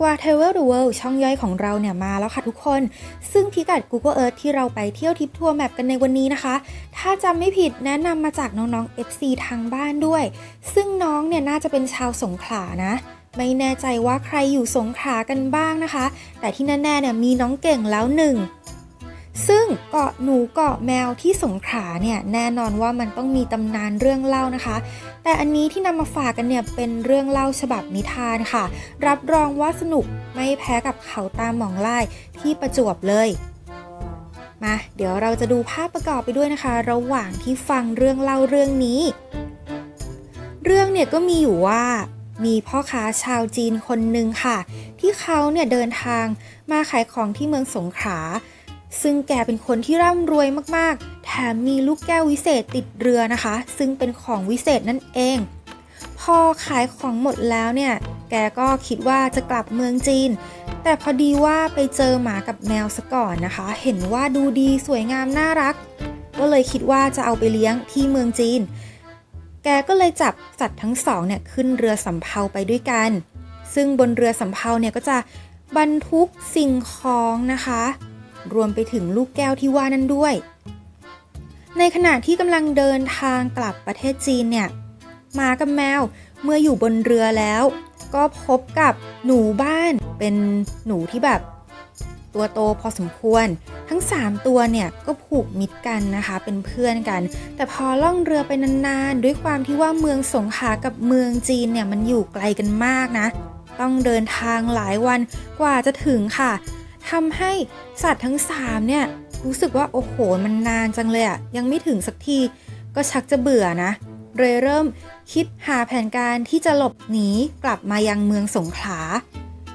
กวา Travel the World ช่องย่อยของเราเนี่ยมาแล้วค่ะทุกคน ซึ่งพิกัด Google Earth ที่เราไปเที่ยวทริปทัวร์แมปกันในวันนี้นะคะ ถ้าจำไม่ผิดแนะนำมาจากน้องๆ FC ทางบ้านด้วย ซึ่งน้องเนี่ยน่าจะเป็นชาวสงขลานะไม่แน่ใจว่าใครอยู่สงขลากันบ้างนะคะ แต่ที่แน่ๆเนี่ยมีน้องเก่งแล้วหนึ่ง ซึ่งเกาะหนูเกาะแมวที่สงขลาเนี่ยแน่นอนว่ามันต้องมีตำนานเรื่องเล่านะคะ แต่อันนี้ที่นำมาฝากกันเนี่ยเป็นเรื่องเล่าฉบับนิทานค่ะ รับรองว่าสนุกไม่แพ้กับเขาตามหมองไล่ที่ประจวบเลยมาเดี๋ยวเราจะดูภาพประกอบไปด้วยนะคะ ระหว่างที่ฟังเรื่องเล่าเรื่องนี้ เรื่องเนี่ยก็มีอยู่ว่ามีพ่อค้าชาวจีนคนหนึ่งค่ะ ที่เขาเนี่ยเดินทางมาขายของที่เมืองสงขลา ซึ่งแกเป็นคนที่ร่ำรวยมากๆ แถมมีลูกแก้ววิเศษติดเรือนะคะ ซึ่งเป็นของวิเศษนั่นเอง พอขายของหมดแล้วเนี่ย แกก็คิดว่าจะกลับเมืองจีน แต่พอดีว่าไปเจอหมากับแมวซะก่อนนะคะ เห็นว่าดูดีสวยงามน่ารัก ก็เลยคิดว่าจะเอาไปเลี้ยงที่เมืองจีน แกก็เลยจับสัตว์ทั้งสองเนี่ยขึ้นเรือสำเภาไปด้วยกัน ซึ่งบนเรือสำเภาเนี่ยก็จะบรรทุกสิ่งของนะคะ รวมไปถึงลูกแก้วที่ว่านั้นด้วย ในขณะที่กำลังเดินทางกลับประเทศจีนเนี่ยหมากับแมวเมื่ออยู่บนเรือแล้ว ก็พบกับหนูบ้านเป็นหนูที่แบบ ตัวโตพอสมควร ทั้ง 3 ตัวเนี่ยก็ผูกมิตรกันนะคะ เป็นเพื่อนกัน แต่พอล่องเรือไปนานๆ ด้วยความที่ว่าเมืองสงขลากับเมืองจีนเนี่ยมันอยู่ไกลกันมากนะ ต้องเดินทางหลายวันกว่าจะถึงค่ะ ทำให้สัตว์ทั้ง 3 เนี่ย รู้สึกว่า โอ้โห มันนานจังเลยอะยังไม่ถึงสักที ก็ชักจะเบื่อนะเลยเริ่มคิดหาแผนการที่จะหลบหนีกลับมายังเมืองสงขลา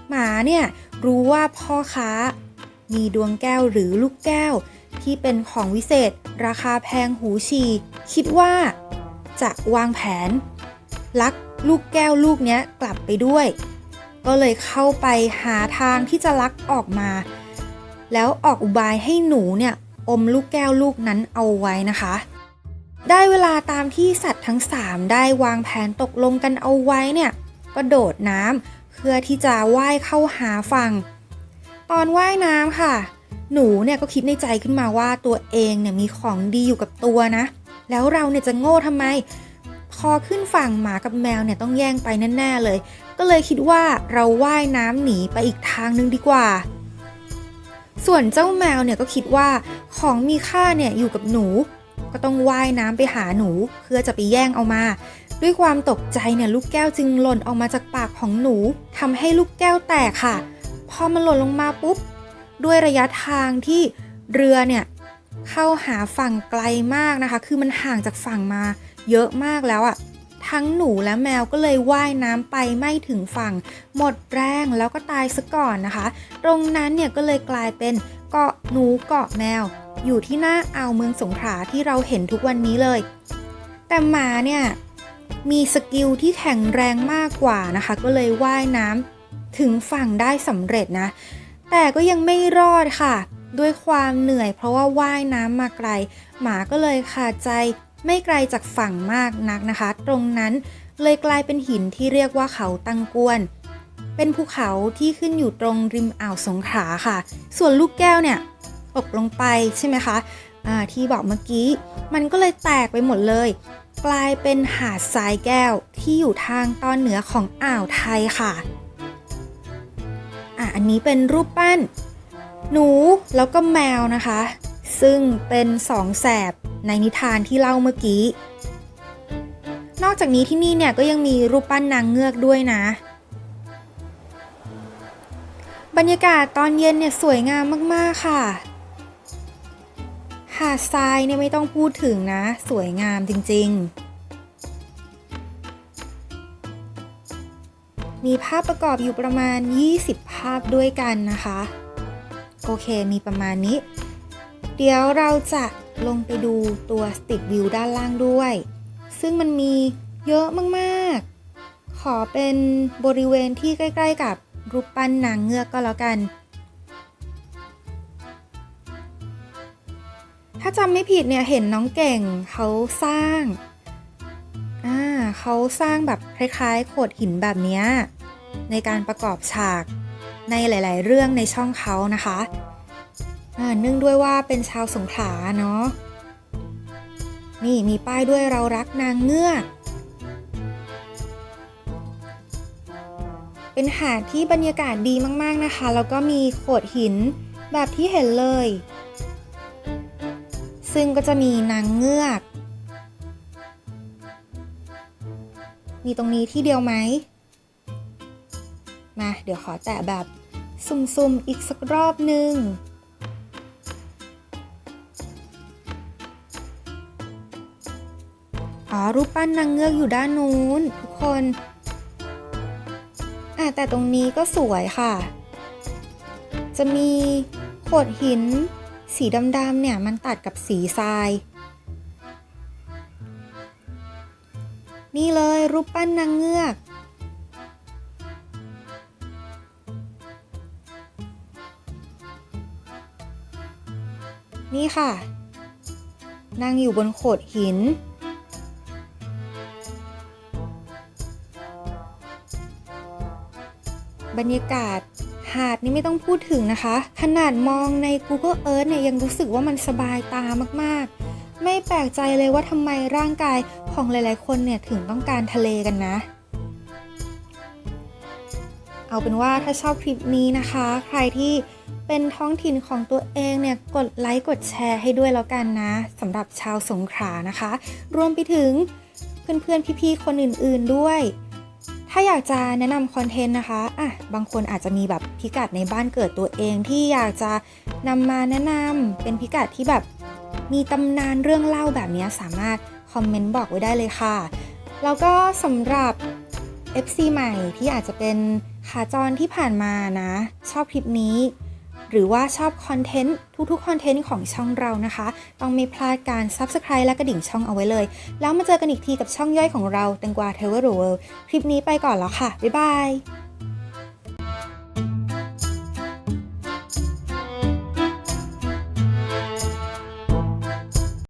หมาเนี่ยรู้ว่าพ่อค้า มีดวงแก้วหรือลูกแก้ว ที่เป็นของวิเศษ ราคาแพงหูฉีคิดว่า จะวางแผน ลักลูกแก้วลูกเนี้ยกลับไปด้วย ก็เลยเข้าไปหาทางที่จะลักออกมา แล้วออกอุบายให้หนูเนี่ยอมลูกแก้วลูกนั้นเอาไว้นะคะ ได้เวลาตามที่สัตว์ทั้ง 3 ได้วางแผนตกลงกันเอาไว้เนี่ยก็โดดน้ำเพื่อที่จะว่ายเข้าหาฝั่ง ตอนว่ายน้ำค่ะ หนูเนี่ยก็คิดในใจขึ้นมาว่าตัวเองเนี่ยมีของดีอยู่กับตัวนะ แล้วเราเนี่ยจะโง่ทำไม อขึ้นฝั่งหมากับแมวเนี่ยต้องแย่งไปแน่ๆเลย ก็เลยคิดว่าเราว่ายน้ำหนีไปอีกทางนึงดีกว่า ส่วนเจ้าแมวเนี่ยก็คิดว่าของมีค่าเนี่ยอยู่กับหนู ก็ต้องว่ายน้ำไปหาหนูเพื่อจะไปแย่งเอามา ด้วยความตกใจเนี่ยลูกแก้วจึงหล่นออกมาจากปากของหนูทำให้ลูกแก้วแตกค่ะ พอมันหล่นลงมาปุ๊บด้วยระยะทางที่เรือเนี่ย เข้าหาฝั่งไกลมากนะคะ คือมันห่างจากฝั่งมาเยอะมากแล้วอะ่ะ ทั้งหนูและแมวก็เลยว่ายน้ำไปไม่ถึงฝั่ง หมดแรงแล้วก็ตายซะก่อนนะคะ ตรงนั้นเนี่ยก็เลยกลายเป็นเกาะหนูเกาะแมว อยู่ที่หน้าอ่าวเมืองสงขลาที่เราเห็นทุกวันนี้เลย แต่หมาเนี่ยมีสกิลที่แข็งแรงมากกว่านะคะ ก็เลยว่ายน้ำถึงฝั่งได้สำเร็จนะ แต่ก็ยังไม่รอดค่ะ ด้วยความเหนื่อย เพราะว่าว่ายน้ำมาไกล หมาก็เลยขาดใจไม่ไกลจากฝั่งมากนักนะคะ ตรงนั้นเลยกลายเป็นหินที่เรียกว่าเขาตังกวน เป็นภูเขาที่ขึ้นอยู่ตรงริมอ่าวสงขลาค่ะ ส่วนลูกแก้วเนี่ยตกลงไปใช่ไหมคะที่บอกเมื่อกี้ มันก็เลยแตกไปหมดเลย กลายเป็นหาดทรายแก้วที่อยู่ทางตอนเหนือของอ่าวไทยค่ะอะ อันนี้เป็นรูปปั้น หนูแล้วก็แมวนะคะ ซึ่งเป็นสองแสบในนิทานที่เล่าเมื่อกี้ นอกจากนี้ที่นี่เนี่ยก็ยังมีรูปปั้นนางเงือกด้วยนะ บรรยากาศตอนเย็นเนี่ยสวยงามมากๆค่ะ หาดทรายเนี่ยไม่ต้องพูดถึงนะ สวยงามจริง ๆมีภาพประกอบอยู่ประมาณ 20 ภาพด้วยกันนะคะ โอเคมีประมาณนี้ เดี๋ยวเราจะลงไปดูตัวสติ t วิวด้านล่างด้วย ซึ่งมันมีเยอะมากๆ ขอเป็นบริเวณที่ใกล้ ๆ กับรูปปั้นนางเงือกก็แล้วกัน ถ้าจำไม่ผิดเนี่ยเห็นน้องเก่งเขาสร้างอ่าเขาสร้างแบบคล้ายๆ โขดหินแบบนี้ในการประกอบฉาก ในหลาย ๆ เรื่องในช่องเขานะคะเนื่องด้วยว่าเป็นชาวสงขลาเนาะนี่มีป้ายด้วยเรารักนางเงือกเป็นหาดที่บรรยากาศดีมาก ๆ นะคะ แล้วก็มีโขดหินแบบที่เห็นเลย ซึ่งก็จะมีนางเงือก มีตรงนี้ที่เดียวไหม มาเดี๋ยวขอแตะแบบซุ่มๆอีกสักรอบหนึ่งอ๋อรูปปั้นนางเงือกอยู่ด้านนู้นทุกคนอะแต่ตรงนี้ก็สวยค่ะ จะมีโขดหิน สีดำๆเนี่ยมันตัดกับสีทราย นี่เลยรูปปั้นนางเงือก นี่ค่ะ นั่งอยู่บนโขดหิน บรรยากาศหาดนี่ไม่ต้องพูดถึงนะคะ ขนาดมองใน Google Earth เนี่ยยังรู้สึกว่ามันสบายตามากๆ ไม่แปลกใจเลยว่าทำไมร่างกายของหลายๆ คนเนี่ยถึงต้องการทะเลกันนะ เอาเป็นว่าถ้าชอบคลิปนี้นะคะ ใครที่ เป็นท้องถิ่นของตัวเองเนี่ยกดไลค์กดแชร์ให้ด้วยแล้วกันนะสำหรับชาวสงขลานะคะ รวมไปถึงเพื่อนๆพี่ๆคนอื่นๆด้วย ถ้าอยากจะแนะนำคอนเทนต์นะคะอะบางคนอาจจะมีแบบพิกัดในบ้านเกิดตัวเองที่อยากจะนำมาแนะนำเป็นพิกัดที่แบบมีตำนานเรื่องเล่าแบบนี้สามารถคอมเมนต์บอกไว้ได้เลยค่ะ แล้วก็สำหรับ FC ใหม่ที่อาจจะเป็นขาจรที่ผ่านมานะ ชอบคลิปนี้ หรือว่าชอบคอนเทนต์ทุกๆคอนเทนต์ของช่องเรานะคะ ต้องไม่พลาดการ Subscribe และกระดิ่งช่องเอาไว้เลย แล้วมาเจอกันอีกทีกับช่องย่อยของเราแตงกวาเทเวอร์เวิลด์คลิปนี้ไปก่อนแล้วค่ะ บ๊ายบาย